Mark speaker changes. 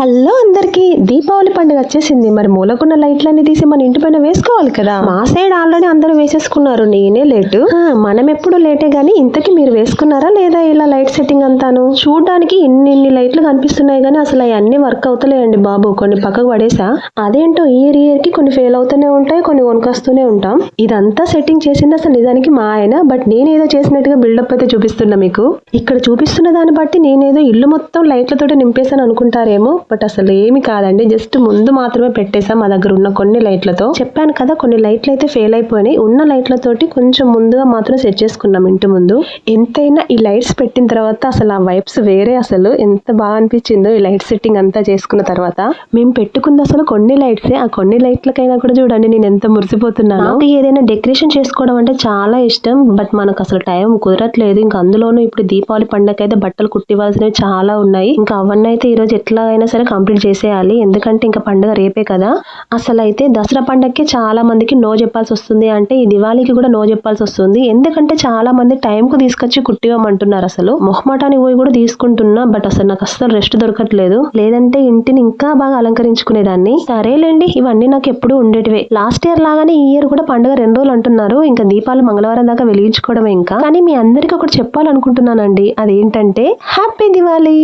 Speaker 1: Hello అందరికి దీపావళి పండుగ వచ్చేసింది. మరి మూలకున్న లైట్లన్నీ తీసి మన ఇంటి పైన వేసుకోవాలి కదా? మా సైడ్ ఆల్రెడీ అందరూ వేసేసుకున్నారు. నేనే లేటు. మనం ఎప్పుడు లేటే గానీ ఇంతకి మీరు వేసుకున్నారా లేదా ఇలా లైట్ సెట్టింగ్ అంతాను? చూడడానికి ఇన్ని ఇన్ని లైట్లు కనిపిస్తున్నాయి కానీ అసలు అవన్నీ వర్క్ అవుతలేయండి బాబు. కొన్ని పక్కకు పడేసా. అదేంటో ఇయర్ ఇయర్కి కొన్ని ఫెయిల్ అవుతూనే ఉంటాయి కొన్ని కొనుకొస్తూనే ఉంటాం. ఇదంతా సెట్టింగ్ చేసింది అసలు నిజానికి మా ఆయన బట్ నేనేదో చేసినట్టుగా బిల్డప్ అయితే చూపిస్తున్నా మీకు. ఇక్కడ చూపిస్తున్న దాన్ని బట్టి నేనేదో ఇల్లు మొత్తం లైట్లతోటి నింపేసాను అనుకుంటారేమో. బట్ అసలు ఏమి కాదండి. జస్ట్ ముందు మాత్రమే పెట్టేసాం మా దగ్గర ఉన్న కొన్ని లైట్లతో. చెప్పాను కదా కొన్ని లైట్లు అయితే ఫెయిల్ అయిపోయినాయి. ఉన్న లైట్లతోటి కొంచెం ముందుగా మాత్రం సెట్ చేసుకున్నాం ఇంటి ముందు. ఎంతైనా ఈ లైట్స్ పెట్టిన తర్వాత అసలు ఆ వైబ్స్ వేరే అసలు. ఎంత బాగా అనిపించిందో ఈ లైట్ సెట్టింగ్ అంతా చేసుకున్న తర్వాత. మేము పెట్టుకుంది అసలు కొన్ని లైట్సే. ఆ కొన్ని లైట్లకైనా కూడా చూడండి నేను ఎంత మురిసిపోతున్నాను. నాకు ఏదైనా డెకరేషన్ చేసుకోవడం అంటే చాలా ఇష్టం. బట్ మనకు అసలు టైం కుదరట్లేదు. ఇంకా అందులోనూ ఇప్పుడు దీపావళి పండగ అయితే బట్టలు కుట్టివ్వాల్సినవి చాలా ఉన్నాయి. ఇంకా అవన్నీ అయితే ఈ రోజు ఎట్లా అయినా సరే కంప్లీట్ చేసేయాలి. ఎందుకంటే ఇంకా పండుగ రేపే కదా. అసలు అయితే దసరా పండగకి చాలా మందికి నో చెప్పాల్సి వస్తుంది. అంటే ఈ దివాళీకి కూడా నో చెప్పాల్సి వస్తుంది. ఎందుకంటే చాలా మంది టైంకు తీసుకొచ్చి కుట్టివ్వమంటున్నారు అసలు. మొహమాటానికి పోయి కూడా తీసుకుంటున్నా బట్ అసలు నాకు అసలు రెస్ట్ దొరకట్లేదు. లేదంటే ఇంటిని ఇంకా బాగా అలంకరించుకునేదాన్ని. సరేలేండి ఇవన్నీ నాకు ఎప్పుడు ఉండేటివే. లాస్ట్ ఇయర్ లాగానే ఈ ఇయర్ కూడా పండుగ రెండు రోజులు అంటున్నారు. ఇంకా దీపాలు మంగళవారం దాకా వెలిగించుకోవడమే ఇంకా. కానీ మీ అందరికి ఒకటి చెప్పాలనుకుంటున్నానండి. అదేంటంటే హ్యాపీ దివాళీ!